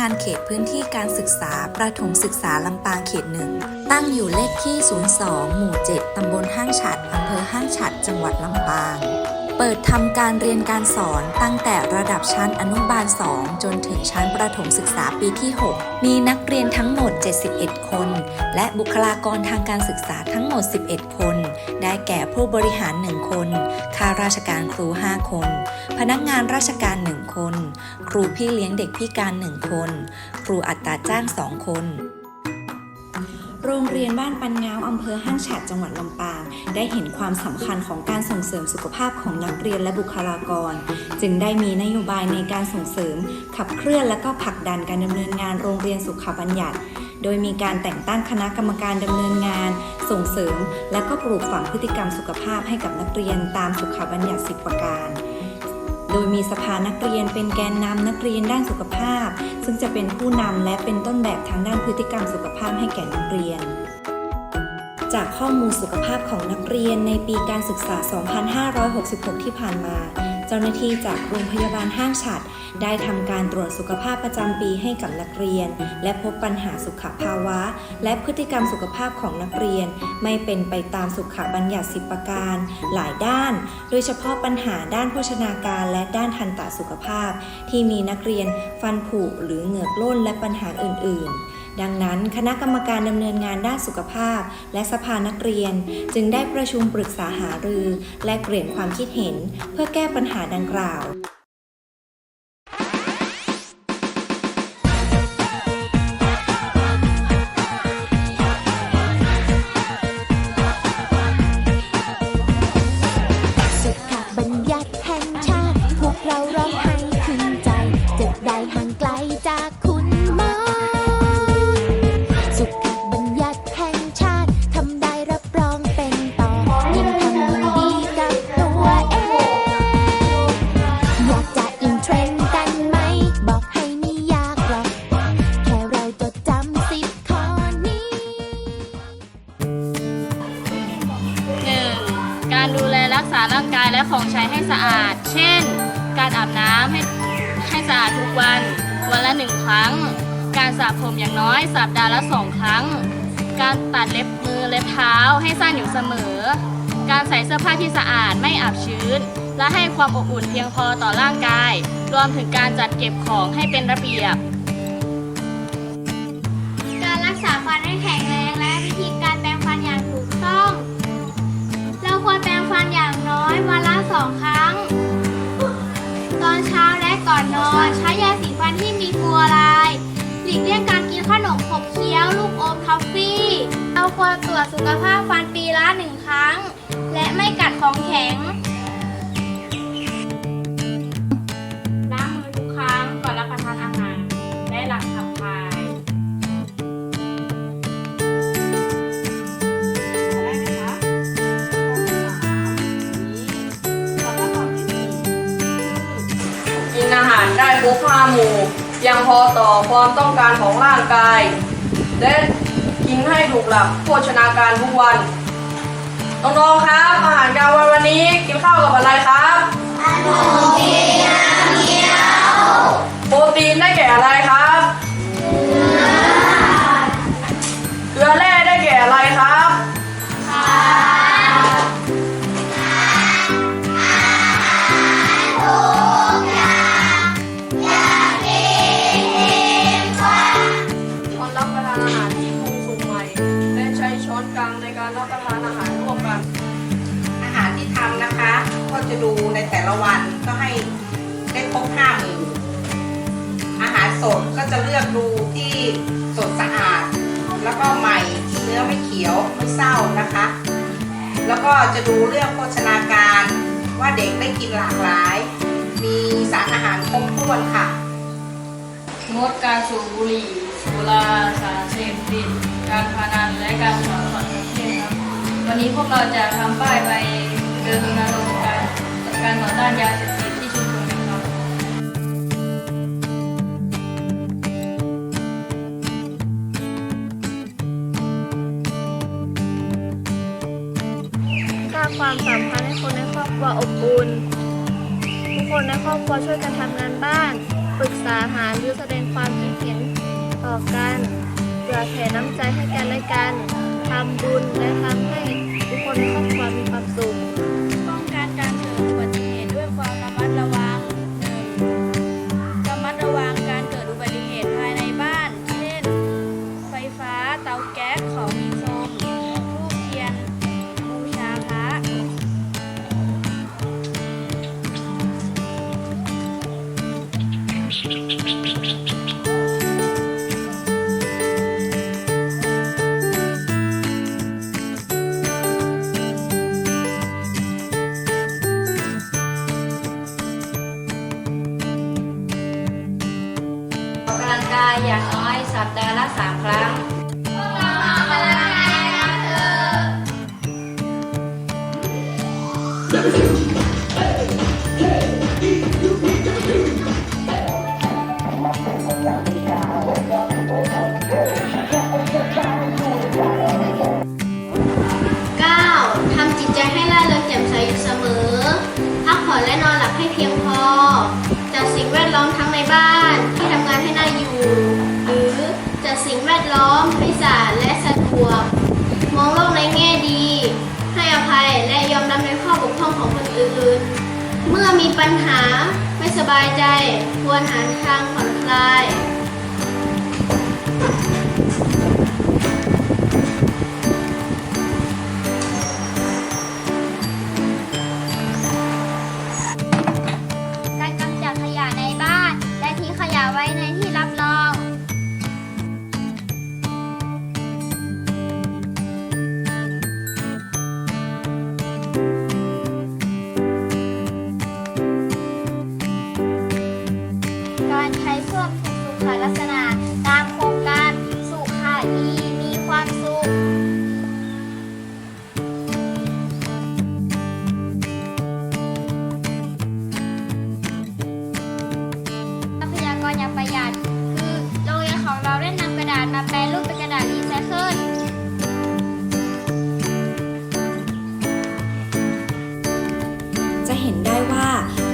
งานเขตพื้นที่การศึกษา ประถมศึกษาลำปางเขตหนึ่ง ตั้งอยู่เลขที่ 02 หมู่ 7 ตำบลห้างฉัดอำเภอห้างฉัด จังหวัดลำปาง เปิดทำการเรียนการสอนตั้งแต่ระดับชั้นอนุบาล 2 จนถึงชั้นประถมศึกษาปีที่ 6 มีนักเรียนทั้งหมด 71 คน และบุคลากรทางการศึกษาทั้งหมด 11 คน ได้แก่ผู้บริหาร 1 คน ข้าราชการครู 5 คน พนักงานราชการ 1 คน ครูพี่เลี้ยงเด็กพิการ 1 คน ครูอัตราจ้าง 2 คน โรงเรียนบ้านปันงาวอำเภอห้างฉัดจังหวัดลำปาง ได้เห็นความสำคัญของการส่งเสริมสุขภาพของนักเรียนและบุคลากร จึงได้มีนโยบายในการส่งเสริม ขับเคลื่อนและก็ผลักดันการดำเนินงานโรงเรียนสุขบัญญัติ โดยมีการแต่งตั้งคณะกรรมการดำเนินงาน ส่งเสริม และก็ปลูกฝังพฤติกรรมสุขภาพให้กับนักเรียนตามสุขบัญญัติ 10 ประการ โดยมีสภานักเรียนเป็นแกนนำนักเรียนด้านสุขภาพ ซึ่งจะเป็นผู้นำและเป็นต้นแบบทางด้านพฤติกรรมสุขภาพให้แก่นักเรียน จากข้อมูลสุขภาพของนักเรียนในปีการศึกษา 2566 ที่ผ่านมา เจ้าหน้าที่จากโรงพยาบาลห้างฉัด ได้ทำการตรวจสุขภาพประจำปีให้กับนักเรียน และพบปัญหาสุขภาวะ และพฤติกรรมสุขภาพของนักเรียน ไม่เป็นไปตามสุขบัญญัติ10ประการ หลายด้าน โดยเฉพาะปัญหาด้านโภชนาการและด้านทันตสุขภาพ ที่มีนักเรียนฟันผุหรือเหงือกล้นและปัญหาอื่น ๆ ดังนั้น คณะกรรมการดำเนินงานด้านสุขภาพ และสภานักเรียน จึงได้ประชุมปรึกษาหารือ และเปลี่ยนความคิดเห็น เพื่อแก้ปัญหาดังกล่าว วัน วันละหนึ่งครั้ง การสระผมอย่างน้อยสัปดาห์ละสองครั้ง การตัดเล็บมือเล็บเท้าให้สั้นอยู่เสมอ การใส่เสื้อผ้าที่สะอาดไม่อับชื้น และให้ความอบอุ่นเพียงพอต่อร่างกาย รวมถึงการจัดเก็บของให้เป็นระเบียบ ควรตรวจสุขภาพฟันปีละหนึ่งครั้ง และไม่กัดของแข็ง ล้างมือทุกครั้งก่อนรับประทานอาหาร และหลังขับถ่ายกินอาหารได้ครบห้าหมู่ยังพอต่อความต้องการของร่างกาย และ กินให้ถูกหลักโภชนาการทุกวัน น้องๆครับ อาหารกลางวันวันนี้กินข้าวกับอะไรครับโปรตีนได้แก่อะไรครับเกลือแร่ได้แก่อะไร สดก็จะเลือกดูที่สดสะอาด แล้วก็ใหม่เนื้อไม่เขียวไม่เศร้านะคะ แล้วก็จะดูเรื่องโภชนาการว่าเด็กได้กินหลากหลาย มีสารอาหารครบถ้วนค่ะ งดการสูบบุหรี่สุราสารเสพติดการพนันและการสอนสอนประเทศครับ วันนี้พวกเราจะทำป้ายไปเดินรณรงค์การการต่อต้านยาเสพติด ความสัมพันธ์ให้คนในครอบครัวอบอุ่น ทุกคนในครอบครัวช่วยกันทำงานบ้าน ปรึกษาหารือแสดงความคิดเห็นต่อกันเผื่อแผ่น้ำใจให้กันและกันทำบุญและทำให้ทุกคนในครอบครัวมีความสุข อกกำลังกายอย่างน้อยสัปดาห์ละสามครั้ง 9. ท รับในข้องของคนอื่น เมื่อมีปัญหาไม่สบายใจ ควรหาทางผ่อนคลาย การกำจัดขยะในบ้าน และทิ้งขยะไว้ใน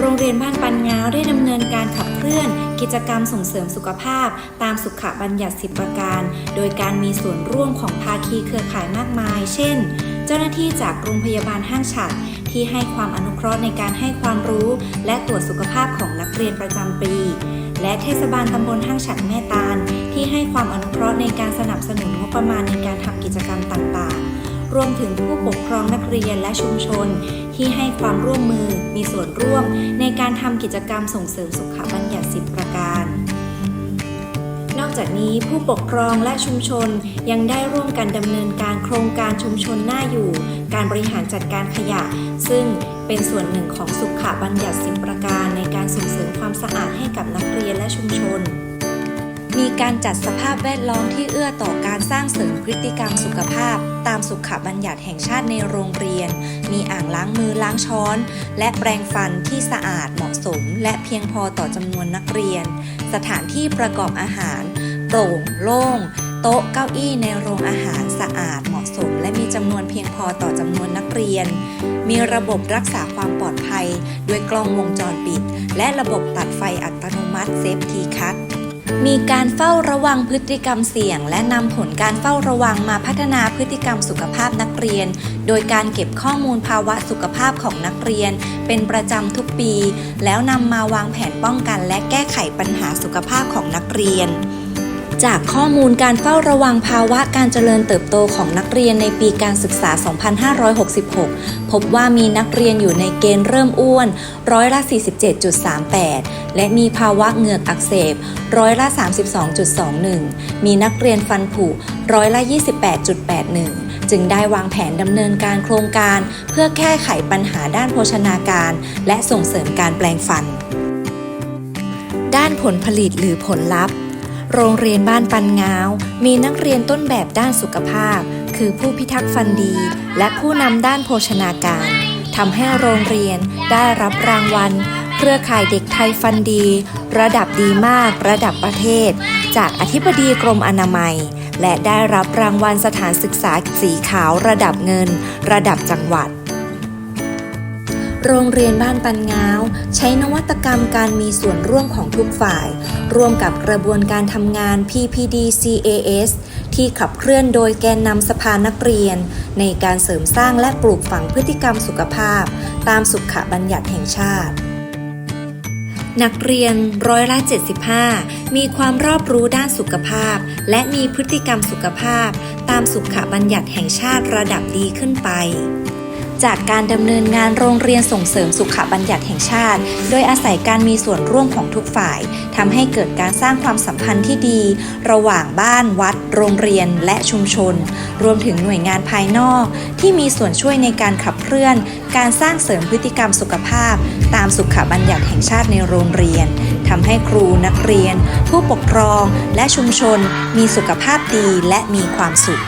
โรงเรียนบ้านปันงาวได้ดำเนินการขับเคลื่อน กิจกรรมส่งเสริมสุขภาพ ตามสุขบัญญัติ10ประการ โดยการมีส่วนร่วมของภาคีเครือข่ายมากมาย เช่น เจ้าหน้าที่จากโรงพยาบาลห้างฉัดที่ให้ความอนุเคราะห์ในการให้ความรู้ และตรวจสุขภาพของนักเรียนประจำปี และเทศบาลตำบลห้างฉัดแม่ตาล ที่ให้ความอนุเคราะห์ในการสนับสนุนงบประมาณในการทำกิจกรรมต่างๆ รวมถึงผู้ปกครองนักเรียนและชุมชน ที่ให้ความร่วมมือมีส่วนร่วม ในการทำกิจกรรมส่งเสริมสุขบัญญัติ10ประการนอกจากนี้ผู้ปกครองและชุมชนยังได้ร่วมกันดำเนินการโครงการชุมชนหน่าอยู่ การบริหารจัดการขยะ ซึ่งเป็นส่วนหนึ่งของสุขบัญญัติ10ประการในการส่งเสริมความสะอาดให้กับนักเรียนและชุมชน มีการจัดสภาพแวดล้อมที่เอื้อต่อการสร้างเสริมพฤติกรรมสุขภาพ ตามสุขบัญญัติแห่งชาติในโรงเรียน มีอ่างล้างมือล้างช้อน และแปรงฟันที่สะอาดเหมาะสม และเพียงพอต่อจำนวนนักเรียน สถานที่ประกอบอาหาร โปร่ง โล่ง โต๊ะเก้าอี้ในโรงอาหารสะอาดเหมาะสม และมีจำนวนเพียงพอต่อจำนวนนักเรียน มีระบบรักษาความปลอดภัย ด้วยกล้องวงจรปิด และระบบตัดไฟอัตโนมัติเซฟทีคัท มีการเฝ้าระวังพฤติกรรมเสี่ยง และนำผลการเฝ้าระวังมาพัฒนาพฤติกรรมสุขภาพนักเรียน โดยการเก็บข้อมูลภาวะสุขภาพของนักเรียน เป็นประจำทุกปี แล้วนำมาวางแผนป้องกัน และแก้ไขปัญหาสุขภาพของนักเรียน จากข้อมูลการเฝ้าระวังภาวะการเจริญเติบโตของนักเรียนในปีการศึกษา 2566 พบว่ามีนักเรียนอยู่ในเกณฑ์เริ่มอ้วน ร้อยละ 47.38 และมีภาวะเหงือกอักเสบ ร้อยละ 32.21 มีนักเรียนฟันผุ ร้อยละ 28.81 จึงได้วางแผนดำเนินการโครงการ เพื่อแก้ไขปัญหาด้านโภชนาการ และส่งเสริมการแปลงฟัน ด้านผลผลิตหรือผลลัพธ์ โรงเรียนบ้านปันงาว มีนักเรียนต้นแบบด้านสุขภาพ คือผู้พิทักษ์ฟันดี และผู้นำด้านโภชนาการทำให้โรงเรียนได้รับรางวัล เครือข่ายเด็กไทยฟันดี ระดับดีมากระดับประเทศ จากอธิบดีกรมอนามัย และได้รับรางวัลสถานศึกษาสีขาวระดับเงิน ระดับจังหวัด โรงเรียนบ้านปันง้าว ใช้นวัตกรรมการมีส่วนร่วมของทุกฝ่าย ร่วมกับกระบวนการทำงาน PPD CAS ที่ขับเคลื่อนโดยแกนนำสภานักเรียน ในการเสริมสร้างและปลูกฝังพฤติกรรมสุขภาพ ตามสุขบัญญัติแห่งชาตินักเรียนร้อยละ 75 มีความรอบรู้ด้านสุขภาพ และมีพฤติกรรมสุขภาพ ตามสุขบัญญัติแห่งชาติระดับดีขึ้นไป จากการดำเนินงานโรงเรียนส่งเสริมสุขบัญญัติแห่งชาติ โดยอาศัยการมีส่วนร่วมของทุกฝ่ายทำให้เกิดการสร้างความสัมพันธ์ที่ดี ระหว่างบ้านวัด โรงเรียน และชุมชน รวมถึงหน่วยงานภายนอก ที่มีส่วนช่วยในการขับเคลื่อน การสร้างเสริมพฤติกรรมสุขภาพ ตามสุขบัญญัติแห่งชาติในโรงเรียนทำให้ครูนักเรียน ผู้ปกครอง และชุมชน มีสุขภาพดีและมีความสุข